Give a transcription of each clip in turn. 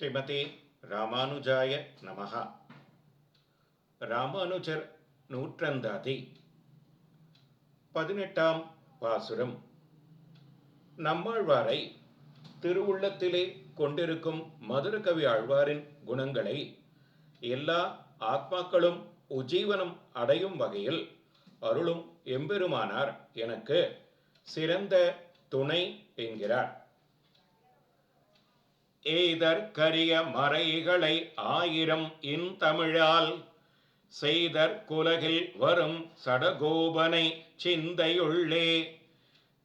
ஸ்ரீமதி ராமானுஜாய நமகா ராமானுஜர் நூற்றந்தாதி. பதினெட்டாம் பாசுரம். நம்மாழ்வாரை திருவுள்ளத்திலே கொண்டிருக்கும் மதுரகவி ஆழ்வாரின் குணங்களை எல்லா ஆத்மாக்களும் உஜீவனம் அடையும் வகையில் அருளும் எம்பெருமானார் எனக்கு சிறந்த துணை என்கிறார். எய்தற்கரிய மறைகளை ஆயிரம் இன்தமிழால் செய்தற் குலகில் வரும் சடகோபனை சிந்தையுள்ளே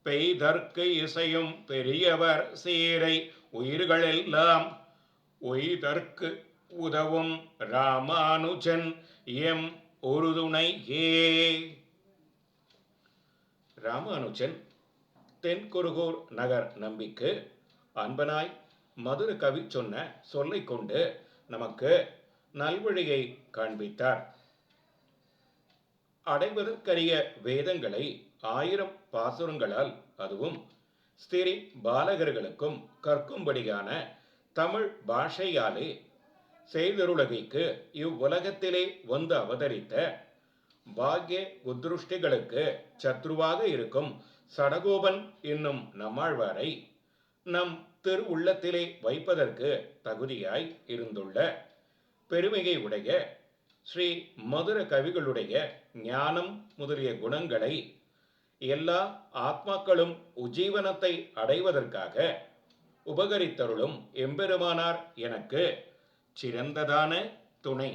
பெய்தற்கு இசையும் பெரியவர் சீரை உயிர்களெல்லாம் உய்தற்கு உதவும் ராமானுஜன் எம் உறுதுணை ஏ ராமானுஜன் தென்குருகூர் நகர் நம்பிக்கு அன்பனாய் மதுர கவி சொன்ன சொல்லை கொண்டு நமக்கு நல்வழியை காண்பித்தார். அடைவதற்கரிய வேதங்களை ஆயிரம் பாசுரங்களால் அதுவும் ஸ்திரி பாலகர்களுக்கும் கற்கும்படியான தமிழ் பாஷையாலே செய்தருளகைக்கு இவ்வுலகத்திலே வந்து அவதரித்த பாக்ய உத்ருஷ்டிகளுக்கு சத்ருவாக இருக்கும் சடகோபன் என்னும் நம்மாழ்வாரை நம் திரு உள்ளத்திலே வைப்பதற்கு தகுதியாய் இருந்துள்ள பெருமையை உடைய ஸ்ரீ மதுர கவிகளுடைய ஞானம் முதலிய குணங்களை எல்லா ஆத்மாக்களும் உஜீவனத்தை அடைவதற்காக உபகரித்தருளும் எம்பெருமானார் எனக்கு சிறந்ததான துணை.